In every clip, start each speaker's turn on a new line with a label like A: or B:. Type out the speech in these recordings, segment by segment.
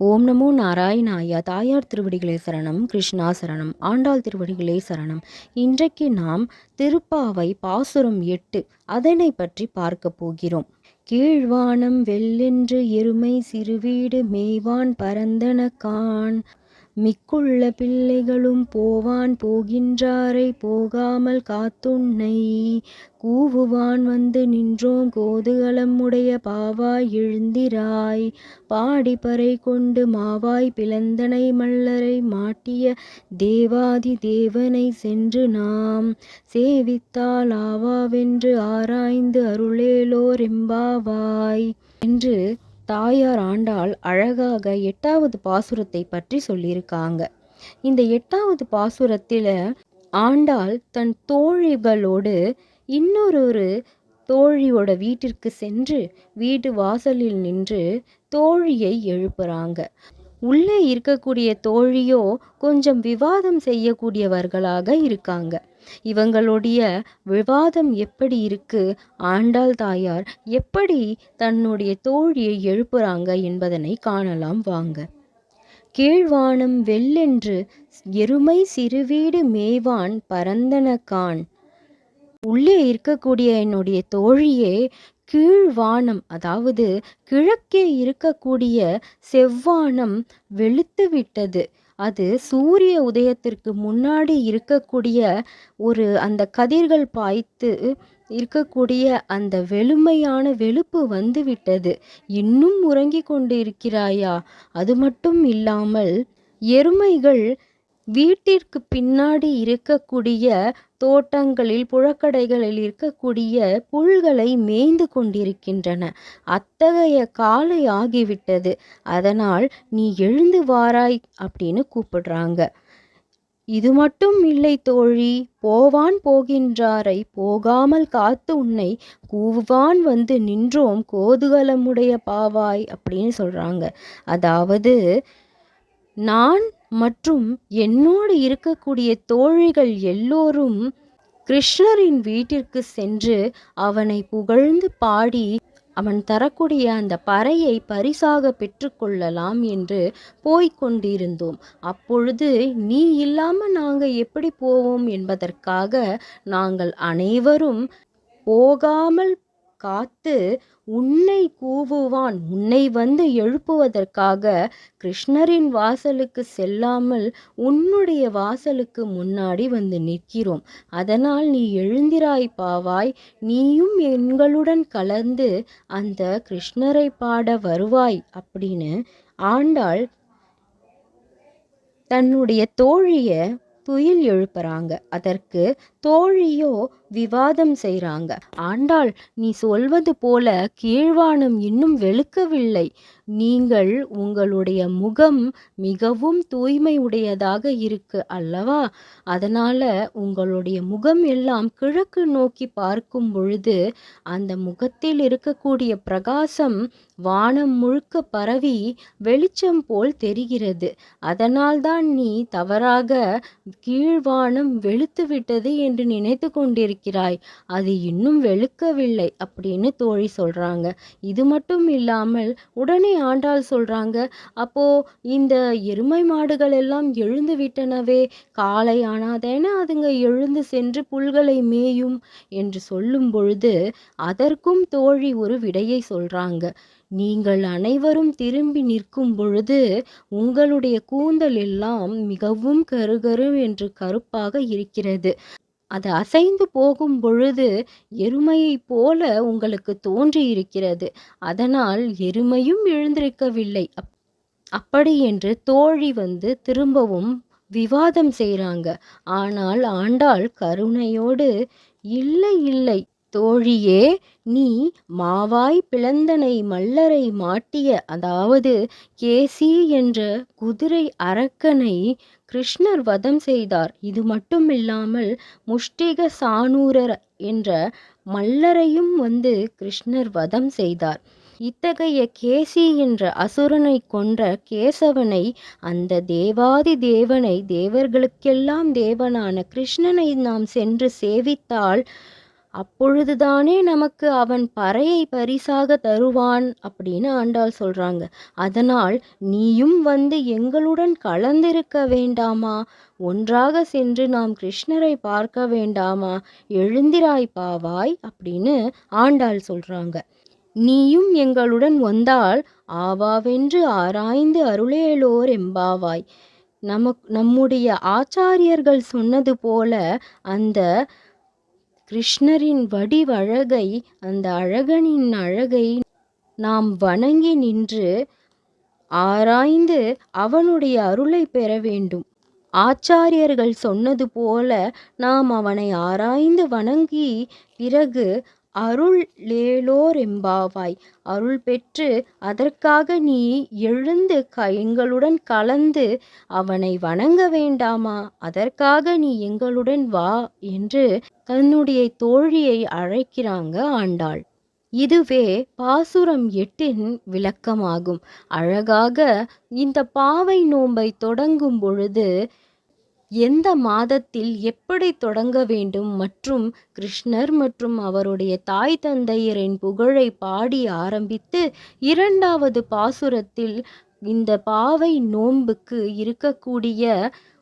A: ஓம் நமோ நாராயணாயா தாயார் திருவடிகளே சரணம் கிருஷ்ணா சரணம் ஆண்டாள் திருவடிகளே சரணம். இன்றைக்கு நாம் திருப்பாவை பாசுரம் எட்டு அதனை பற்றி பார்க்க போகிறோம். கீழ்வானம் வெள்ளென்று எருமை சிறுவீடு மேய்வான் பரந்தன கான் மிக்குள்ள பிள்ளைகளும் போவான் போகின்றாரை போகாமல் காத்துன்னை கூவுவான் வந்து நின்றோம் கோதுகலம் உடைய பாவாய் எழுந்திராய். பாடிப்பறை கொண்டு மாவாய் பிளந்தனை மல்லரை மாட்டிய தேவாதி தேவனை சென்று நாம். சேவித்தால் ஆவாவென்று ஆராய்ந்து அருளேலோர் எம்பாவாய். என்று தாயார் ஆண்டாள் அழகாக எட்டாவது பாசுரத்தை பற்றி சொல்லியிருக்காங்க. இந்த எட்டாவது பாசுரத்தில் ஆண்டாள் தன் தோழிகளோடு இன்னொரு தோழியோட வீட்டிற்கு சென்று வீட்டு வாசலில் நின்று தோழியை எழுப்புறாங்க. உள்ளே இருக்கக்கூடிய தோழியோ கொஞ்சம் விவாதம் செய்யக்கூடியவர்களாக இருக்காங்க. இவங்களுடைய விவாதம் எப்படி இருக்கு? ஆண்டாள் தாயார் எப்படி தன்னுடைய தோழியை எழுப்புறாங்க என்பதனை காணலாம் வாங்க. கீழ்வானம் வெள்ளென்று எருமை சிறுவீடு மேய்வான் பரந்தன கான். உள்ளே இருக்கக்கூடிய என்னுடைய தோழியே கீழ்வானம் அதாவது கிழக்கே இருக்கக்கூடிய செவ்வானம் வெளுத்து விட்டது அது சூரிய உதயத்திற்கு முன்னாடி இருக்கக்கூடிய ஒரு அந்த கதிர்கள் பாய்த்து இருக்கக்கூடிய அந்த வெளுமையான வெளுப்பு வந்து விட்டது இன்னும் உறங்கி கொண்டு இருக்கிறாயா அது மட்டும் இல்லாமல் எருமைகள் வீட்டிற்கு பின்னாடி இருக்கக்கூடிய தோட்டங்களில் புழக்கடைகளில் இருக்கக்கூடிய புல்களை மேய்ந்து கொண்டிருக்கின்றன. அத்தகைய காலை ஆகிவிட்டது. அதனால் நீ எழுந்து வாராய் அப்படின்னு கூப்பிடுறாங்க. இது மட்டும் இல்லை தோழி போவான் போகின்றாரை போகாமல் காத்து உன்னை கூவான் வந்து நின்றோம் கோதுகலமுடைய பாவாய் அப்படின்னு சொல்கிறாங்க அதாவது நான் மற்றும் என்னோடு இருக்கக்கூடிய தோழிகள் எல்லோரும் கிருஷ்ணரின் வீட்டிற்கு சென்று அவனை புகழ்ந்து பாடி அவன் தரக்கூடிய அந்த பறையை பரிசாக பெற்றுக்கொள்ளலாம் என்று போய்கொண்டிருந்தோம் அப்பொழுது நீ இல்லாமல் நாங்கள் எப்படி போவோம்? என்பதற்காக நாங்கள் அனைவரும் போகாமல் காத்து உன்னை கூவுவான் உன்னை வந்து எழுப்புவதற்காக கிருஷ்ணரின் வாசலுக்கு செல்லாமல் உன்னுடைய வாசலுக்கு முன்னாடி வந்து நிற்கிறோம். அதனால் நீ எழுந்திராய் பாவாய் நீயும் எங்களுடன் கலந்து அந்த கிருஷ்ணரை பாட வருவாய் அப்படின்னு ஆண்டாள் தன்னுடைய தோழிய துயில் எழுப்புறாங்க. அதற்கு தோழியோ விவாதம் செய்கிறாங்க ஆண்டாள் நீ சொல்வது போல கீழ்வானம் இன்னும் வெளுக்கவில்லை. நீங்கள் உங்களுடைய முகம் மிகவும் தூய்மை உடையதாக இருக்கு அல்லவா? அதனால உங்களுடைய முகம் எல்லாம் கிழக்கு நோக்கி பார்க்கும் பொழுது அந்த முகத்தில் இருக்கக்கூடிய பிரகாசம் வானம் முழுக்க பரவி வெளிச்சம் போல் தெரிகிறது. அதனால்தான் நீ தவறாக கீழ்வானம் வெளுத்து விட்டது என்று நினைத்து கொண்டிருக்கிறாய். அது இன்னும் வெளுக்கவில்லை அப்படின்னு தோழி சொல்றாங்க. இது மட்டும் இல்லாமல் உடனே ஆண்டாள் சொல்றாங்க அப்போ இந்த எருமை மாடுகள் எல்லாம் எழுந்து விட்டனவே காலை ஆனாதேன அதுங்க எழுந்து சென்று புல்களை மேயும் என்று சொல்லும் பொழுது அதற்கும் தோழி ஒரு விடையை சொல்றாங்க. நீங்கள் அனைவரும் திரும்பி நிற்கும் பொழுது உங்களுடைய கூந்தல் எல்லாம் மிகவும் கருகரு என்று கருப்பாக இருக்கிறது. அது அசைந்து போகும் பொழுது எருமையைப் போல உங்களுக்கு தோன்றியிருக்கிறது. அதனால் எருமையும் எழுந்திருக்கவில்லை. அப் அப்படி என்று தோழி வந்து திரும்பவும் விவாதம் செய்கிறாங்க ஆனால் ஆண்டாள் கருணையோடு இல்லை இல்லை தோழியே நீ மாவாய் பிளந்தனை மல்லரை மாட்டிய அதாவது கேசி என்ற குதிரை அரக்கனை கிருஷ்ணர் வதம் செய்தார். இது மட்டுமில்லாமல் முஷ்டிக சானூரர் என்ற மல்லரையும் வந்து கிருஷ்ணர் வதம் செய்தார். இத்தகைய கேசி என்ற அசுரனை கொன்ற கேசவனை அந்த தேவாதி தேவனை தேவர்களுக்கெல்லாம் தேவனான கிருஷ்ணனை நாம் சென்று சேவித்தால் அப்பொழுதுதானே நமக்கு அவன் பறையை பரிசாக தருவான் அப்படின்னு ஆண்டாள் சொல்றாங்க. அதனால் நீயும் வந்து எங்களுடன் கலந்திருக்க வேண்டாமா? ஒன்றாக சென்று நாம் கிருஷ்ணரை பார்க்க வேண்டாமா? எழுந்திராய் பாவாய் அப்படின்னு ஆண்டாள் சொல்றாங்க. நீயும் எங்களுடன் வந்தால் ஆவாவென்று ஆராய்ந்து அருளேலோர் எம்பாவாய். நமக் நம்முடைய ஆச்சாரியர்கள் சொன்னது போல அந்த கிருஷ்ணரின் வடிவழகை அந்த அழகனின் அழகை நாம் வணங்கி நின்று ஆராய்ந்து அவனுடைய அருளை பெற வேண்டும். ஆச்சாரியர்கள் சொன்னது போல நாம் அவனை ஆராய்ந்து வணங்கி பிறகு அருள் லேலோரெம்பாவாய் அருள் பெற்று அதற்காக நீ எழுந்து க எங்களுடன் கலந்து அவனை வணங்க வேண்டாமா? அதற்காக நீ எங்களுடன் வா என்று தன்னுடைய தோழியை அழைக்கிறாங்க ஆண்டாள். இதுவே பாசுரம் எட்டின் விளக்கமாகும். அழகாக இந்த பாவை நோன்பை தொடங்கும் பொழுது எந்த மாதத்தில் எப்படி தொடங்க வேண்டும் மற்றும் கிருஷ்ணர் மற்றும் அவருடைய தாய் தந்தையரின் புகழை பாடி ஆரம்பித்து இரண்டாவது பாசுரத்தில் இந்த பாவை நோன்புக்கு இருக்கக்கூடிய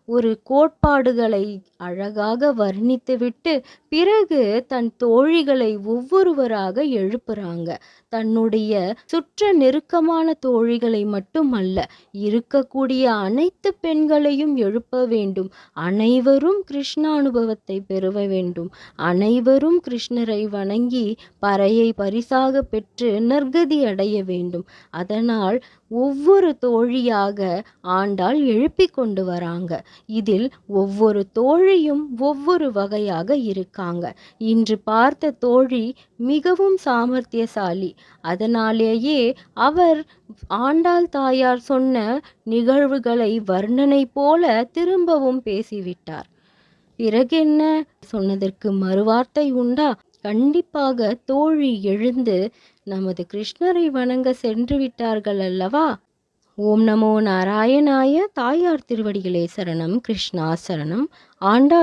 A: ஒரு கோட்பாடுகளை அழகாக வர்ணித்துவிட்டு பிறகு தன் தோழிகளை ஒவ்வொருவராக எழுப்புறாங்க. தன்னுடைய சுற்ற நெருக்கமான தோழிகளை மட்டுமல்ல இருக்கக்கூடிய அனைத்து பெண்களையும் எழுப்ப வேண்டும். அனைவரும் கிருஷ்ண அனுபவத்தை பெறுவ வேண்டும். அனைவரும் கிருஷ்ணரை வணங்கி பறையை பரிசாக பெற்று நற்கதி அடைய வேண்டும். அதனால் ஒவ்வொரு தோழியாக ஆண்டாள் எழுப்பி கொண்டு வராங்க. இதில் ஒவ்வொரு தோழியும் ஒவ்வொரு வகையாக இருக்காங்க. இன்று பார்த்த தோழி மிகவும் சாமர்த்தியசாலி. அதனாலேயே அவர் ஆண்டாள் தாயார் சொன்ன நிகழ்வுகளை வர்ணனை போல திரும்பவும் பேசிவிட்டார். பிறகென்ன? சொன்னதற்கு மறுவார்த்தை உண்டா? கண்டிப்பாக தோழி எழுந்து நமது கிருஷ்ணரை வணங்க சென்று விட்டார்கள் அல்லவா? ஓம் நமோ நாராயணாய தாயார் திருவடிகளே சரணம் கிருஷ்ணா சரணம். ஆண்டா